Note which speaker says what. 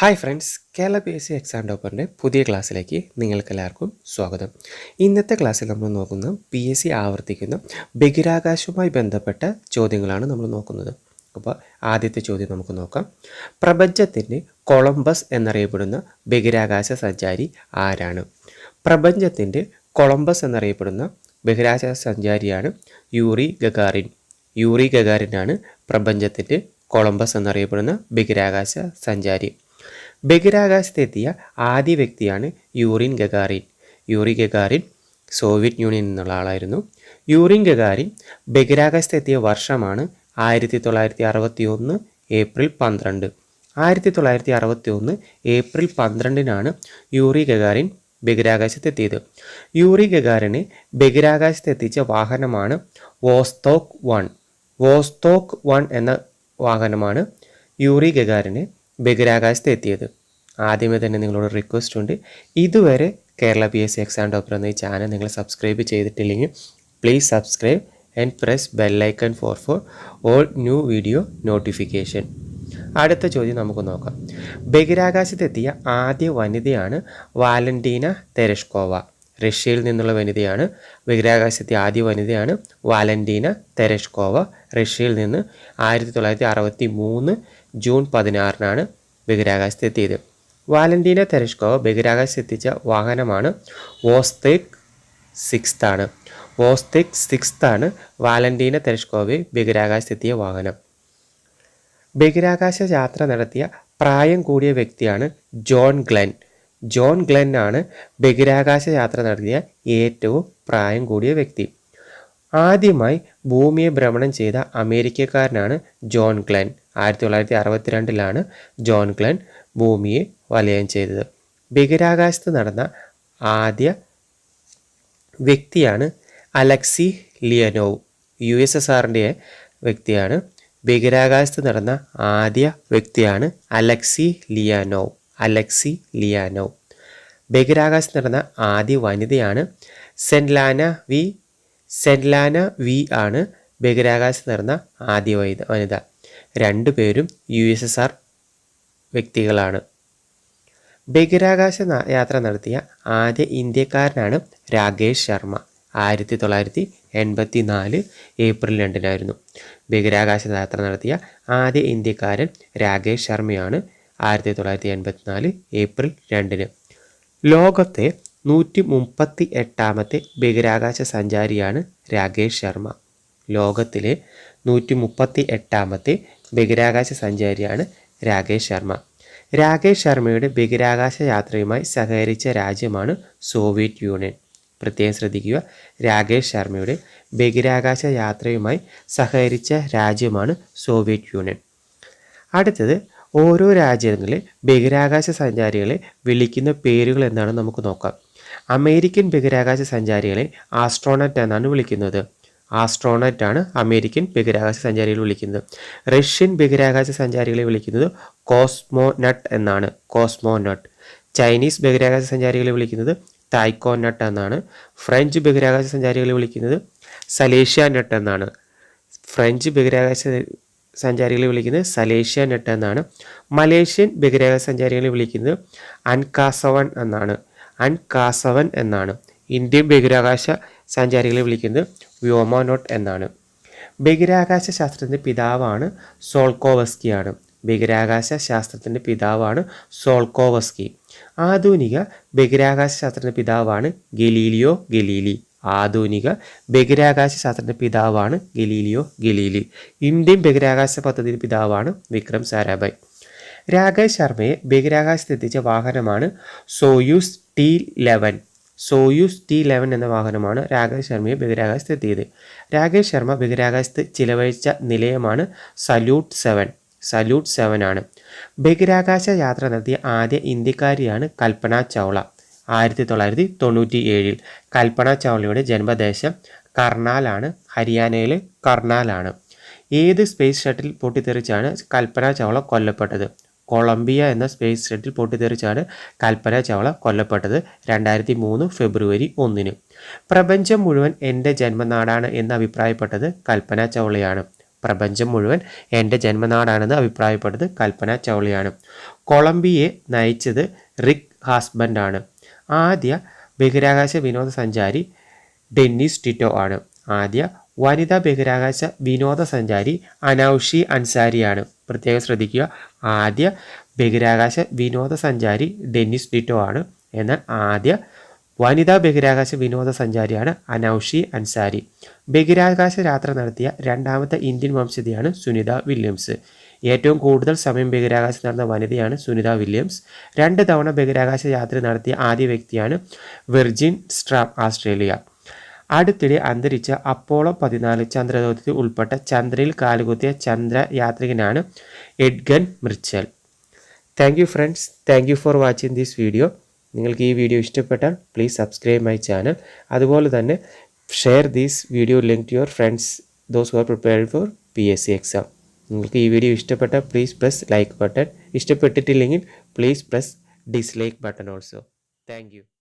Speaker 1: Hi friends Kerala P S C exam ടോപ്പറിന്റെ പുതിയ ക്ലാസ്സിലേക്ക് നിങ്ങൾക്കെല്ലാവർക്കും സ്വാഗതം. ഇന്നത്തെ ക്ലാസ്സിൽ നമ്മൾ നോക്കുന്ന പി എസ് സി ആവർത്തിക്കുന്ന ബഹിരാകാശവുമായി ബന്ധപ്പെട്ട ചോദ്യങ്ങളാണ് നമ്മൾ നോക്കുന്നത്. അപ്പോൾ ആദ്യത്തെ ചോദ്യം നമുക്ക് നോക്കാം. പ്രപഞ്ചത്തിന്റെ കൊളംബസ് എന്നറിയപ്പെടുന്ന ബഹിരാകാശ സഞ്ചാരി ആരാണ്? പ്രപഞ്ചത്തിന്റെ കൊളംബസ് എന്നറിയപ്പെടുന്ന ബഹിരാകാശ സഞ്ചാരിയാണ് യൂറി ഗഗാറിൻ. യൂറി ഗഗാറിനാണ് പ്രപഞ്ചത്തിന്റെ കൊളംബസ് എന്നറിയപ്പെടുന്ന ബഹിരാകാശ സഞ്ചാരി. ബഹിരാകാശത്തെത്തിയ ആദ്യ വ്യക്തിയാണ് Yuri Gagarin Yuri Gagarin Soviet യൂണിയനിൽ നിന്നുള്ള ആളായിരുന്നു. യൂറിൻ ഗഗാറിൻ ബഹിരാകാശത്തെത്തിയ വർഷമാണ് ആയിരത്തി തൊള്ളായിരത്തി അറുപത്തി ഒന്ന് ഏപ്രിൽ പന്ത്രണ്ട്. ആയിരത്തി തൊള്ളായിരത്തി അറുപത്തി ഒന്ന് ഏപ്രിൽ പന്ത്രണ്ടിനാണ് യൂറി ഗഗാറിൻ ബഹിരാകാശത്തെത്തിയത്. യൂറി ഗഗാറിനെ ബഹിരാകാശത്തെത്തിച്ച വാഹനമാണ് വോസ്തോക്ക് വൺ. വോസ്തോക്ക് വൺ എന്ന വാഹനമാണ് യൂറി ഗഗാറിനെ ബഹിരാകാശത്ത് എത്തിയത്. ആദ്യമേ തന്നെ നിങ്ങളോട് റിക്വസ്റ്റ് ഉണ്ട്. ഇതുവരെ Kerala P S C exam topper എന്ന ഈ ചാനൽ നിങ്ങൾ സബ്സ്ക്രൈബ് ചെയ്തിട്ടില്ലെങ്കിൽ please subscribe and press bell icon for for all new video notification അടുത്ത ചോദ്യം നമുക്ക് നോക്കാം. ബഹിരാകാശത്തെത്തിയ ആദ്യ വനിതയാണ് വാലന്റീന തെരഷ്കോവ. റഷ്യയിൽ നിന്നുള്ള വനിതയാണ്. ബഹിരാകാശത്തെ ആദ്യ വനിതയാണ് വാലന്റീന തെരഷ്കോവ. റഷ്യയിൽ നിന്ന് ആയിരത്തി തൊള്ളായിരത്തി അറുപത്തി മൂന്ന് ജൂൺ പതിനാറിനാണ് ബഹിരാകാശത്തെത്തിയത്. വാലന്റീന തെരഷ്കോവ ബഹിരാകാശത്തെത്തിച്ച വാഹനമാണ് വോസ്തേക്ക് സിക്സ്ത് ആണ് വോസ്തേക്ക് സിക്സ്ത് ആണ് വാലന്റീന തെരഷ്കോവെ ബഹിരാകാശത്തെത്തിയ വാഹനം. ബഹിരാകാശ യാത്ര നടത്തിയ പ്രായം കൂടിയ വ്യക്തിയാണ് ജോൺ ഗ്ലെൻ. ജോൺ ഗ്ലെൻ ആണ് ബഹിരാകാശ യാത്ര നടത്തിയ ഏറ്റവും പ്രായം കൂടിയ വ്യക്തി. ആദ്യമായി ഭൂമിയെ ഭ്രമണം ചെയ്ത അമേരിക്കക്കാരനാണ് ജോൺ ഗ്ലെൻ. ആയിരത്തി തൊള്ളായിരത്തി അറുപത്തിരണ്ടിലാണ് ജോൺ ക്ലൻ ഭൂമിയെ വലയം ചെയ്തത്. ബഹിരാകാശത്ത് നടന്ന ആദ്യ വ്യക്തിയാണ് Alexei Leonov. U S S ആറിന്റെ വ്യക്തിയാണ്. ബഹിരാകാശത്ത് നടന്ന ആദ്യ വ്യക്തിയാണ് അലക്സി ലിയാനോവ്. അലക്സി ലിയാനോവ്. ബഹിരാകാശത്ത് നടന്ന ആദ്യ വനിതയാണ് സെൻലാന വി സെൻലാന വി ആണ് ബഹിരാകാശത്ത് നടന്ന ആദ്യ വനിത. വനിത രണ്ടു പേരും യു എസ് എസ് ആർ വ്യക്തികളാണ്. ബഹിരാകാശ യാത്ര നടത്തിയ ആദ്യ ഇന്ത്യക്കാരനാണ് രാകേഷ് ശർമ്മ. ആയിരത്തി തൊള്ളായിരത്തി എൺപത്തി നാല് ഏപ്രിൽ രണ്ടിനായിരുന്നു. ബഹിരാകാശ യാത്ര നടത്തിയ ആദ്യ ഇന്ത്യക്കാരൻ രാകേഷ് ശർമ്മയാണ് ആയിരത്തി തൊള്ളായിരത്തി എൺപത്തി നാല് ഏപ്രിൽ രണ്ടിന്. ലോകത്തെ നൂറ്റി മുപ്പത്തി എട്ടാമത്തെ ബഹിരാകാശ സഞ്ചാരിയാണ് രാകേഷ് ശർമ്മ. ലോകത്തിലെ നൂറ്റി മുപ്പത്തി എട്ടാമത്തെ ബഹിരാകാശ സഞ്ചാരിയാണ് രാകേഷ് ശർമ്മ. രാകേഷ് ശർമ്മയുടെ ബഹിരാകാശ യാത്രയുമായി സഹകരിച്ച രാജ്യമാണ് സോവിയറ്റ് യൂണിയൻ. പ്രത്യേകം ശ്രദ്ധിക്കുക രാകേഷ് ശർമ്മയുടെ ബഹിരാകാശ യാത്രയുമായി സഹകരിച്ച രാജ്യമാണ് സോവിയറ്റ് യൂണിയൻ. അടുത്തത് ഓരോ രാജ്യങ്ങളിലെ ബഹിരാകാശ സഞ്ചാരികളെ വിളിക്കുന്ന പേരുകൾ എന്താണെന്ന് നമുക്ക് നോക്കാം. അമേരിക്കൻ ബഹിരാകാശ സഞ്ചാരികളെ ആസ്ട്രോണറ്റ് എന്നാണ് വിളിക്കുന്നത്. ആസ്ട്രോണറ്റ് ആണ് അമേരിക്കൻ ബഹിരാകാശ സഞ്ചാരികളെ വിളിക്കുന്നത്. റഷ്യൻ ബഹിരാകാശ സഞ്ചാരികളെ വിളിക്കുന്നത് കോസ്മോനട്ട് എന്നാണ്. കോസ്മോനട്ട്. ചൈനീസ് ബഹിരാകാശ സഞ്ചാരികളെ വിളിക്കുന്നത് തായ്ക്കോനട്ട് എന്നാണ്. ഫ്രഞ്ച് ബഹിരാകാശ സഞ്ചാരികളെ വിളിക്കുന്നത് സലേഷ്യ നട്ട് എന്നാണ്. ഫ്രഞ്ച് ബഹിരാകാശ സഞ്ചാരികളെ വിളിക്കുന്നത് സലേഷ്യ നട്ട് എന്നാണ്. മലേഷ്യൻ ബഹിരാകാശ സഞ്ചാരികളെ വിളിക്കുന്നത് അൻകാസവൻ എന്നാണ്. അൻകാസവൻ എന്നാണ്. ഇന്ത്യൻ ബഹിരാകാശ സഞ്ചാരികളെ വിളിക്കുന്നത് വ്യോമോനോട്ട് എന്നാണ്. ബഹിരാകാശ ശാസ്ത്രത്തിന്റെ പിതാവാണ് സോൾക്കോവസ്കിയാണ് ബഹിരാകാശ ശാസ്ത്രത്തിന്റെ പിതാവാണ് സോൾക്കോവസ്കി ആധുനിക ബഹിരാകാശ ശാസ്ത്രത്തിന്റെ പിതാവാണ് ഗലീലിയോ ഗലീലി. ആധുനിക ബഹിരാകാശ ശാസ്ത്രത്തിന്റെ പിതാവാണ് ഗലീലിയോ ഗലീലി. ഇന്ത്യൻ ബഹിരാകാശ പദ്ധതിയുടെ പിതാവാണ് വിക്രം സാരാഭായ്. രാകേഷ് ശർമ്മയെ ബഹിരാകാശത്തെത്തിച്ച വാഹനമാണ് Soyuz T eleven Soyuz T eleven എന്ന വാഹനമാണ് രാകേഷ് ശർമ്മയെ ബഹിരാകാശത്ത് എത്തിയത് രാകേഷ് ശർമ്മ ബഹിരാകാശത്ത് ചിലവഴിച്ച നിലയമാണ് സല്യൂട്ട് സെവൻ. സല്യൂട്ട് സെവൻ ആണ്. ബഹിരാകാശ യാത്ര നടത്തിയ ആദ്യ ഇന്ത്യക്കാരിയാണ് കൽപ്പന ചൗള. ആയിരത്തി തൊള്ളായിരത്തി തൊണ്ണൂറ്റി ഏഴിൽ കൽപ്പന ചൗളയുടെ ജന്മദേശം കർണാലാണ് ഹരിയാനയിലെ കർണാലാണ്. ഏത് സ്പേസ് ഷട്ടിൽ പൊട്ടിത്തെറിച്ചാണ് കൽപ്പന ചൗള കൊല്ലപ്പെട്ടത്? കൊളംബിയ എന്ന സ്പേസ് ഷട്ടിൽ പൊട്ടിത്തെറിച്ചാണ് കൽപ്പന ചവള കൊല്ലപ്പെട്ടത് രണ്ടായിരത്തി മൂന്ന് ഫെബ്രുവരി ഒന്നിന്. പ്രപഞ്ചം മുഴുവൻ എന്റെ ജന്മനാടാണ് എന്ന് അഭിപ്രായപ്പെട്ടത് കൽപ്പന ചവളയാണ്. പ്രപഞ്ചം മുഴുവൻ എന്റെ ജന്മനാടാണെന്ന് അഭിപ്രായപ്പെട്ടത് കൽപ്പന ചവളയാണ്. കൊളംബിയയെ നയിച്ചത് റിക് ഹാസ്ബൻഡാണ് ആദ്യ ബഹിരാകാശ വിനോദസഞ്ചാരി ഡെന്നിസ് ടിറ്റോ ആണ്. ആദ്യ വനിതാ ബഹിരാകാശ വിനോദസഞ്ചാരി അനൌഷി അൻസാരിയാണ്. പ്രത്യേകം ശ്രദ്ധിക്കുക ആദ്യ ബഹിരാകാശ വിനോദസഞ്ചാരി ഡെന്നിസ് ഡിറ്റോ ആണ്. എന്നാൽ ആദ്യ വനിതാ ബഹിരാകാശ വിനോദസഞ്ചാരിയാണ് അനൌഷി അൻസാരി. ബഹിരാകാശ യാത്ര നടത്തിയ രണ്ടാമത്തെ ഇന്ത്യൻ വംശജയാണ് സുനിത വില്യംസ്. ഏറ്റവും കൂടുതൽ സമയം ബഹിരാകാശം നടന്ന വനിതയാണ് സുനിത വില്യംസ്. രണ്ട് തവണ ബഹിരാകാശ യാത്ര നടത്തിയ ആദ്യ വ്യക്തിയാണ് വെർജിൻ സ്ട്രാം ഓസ്ട്രേലിയ അടുത്തിടെ അന്തരിച്ച അപ്പോളോ പതിനാല് ചന്ദ്രദൗത്യത്തിൽ ഉൾപ്പെട്ട ചന്ദ്രയിൽ കാലുകുത്തിയ ചന്ദ്രയാത്രികനാണ് Edgar Mitchell. Thank you friends thank you for watching this video നിങ്ങൾക്ക് ഈ വീഡിയോ ഇഷ്ടപ്പെട്ടാൽ പ്ലീസ് സബ്സ്ക്രൈബ് മൈ ചാനൽ അതുപോലെ തന്നെ share these video link to your friends those who are prepared for P S C exam നിങ്ങൾക്ക് ഈ video ഇഷ്ടപ്പെട്ടാൽ please press like button ഇഷ്ടപ്പെട്ടിട്ടില്ലെങ്കിൽ please press dislike button also thank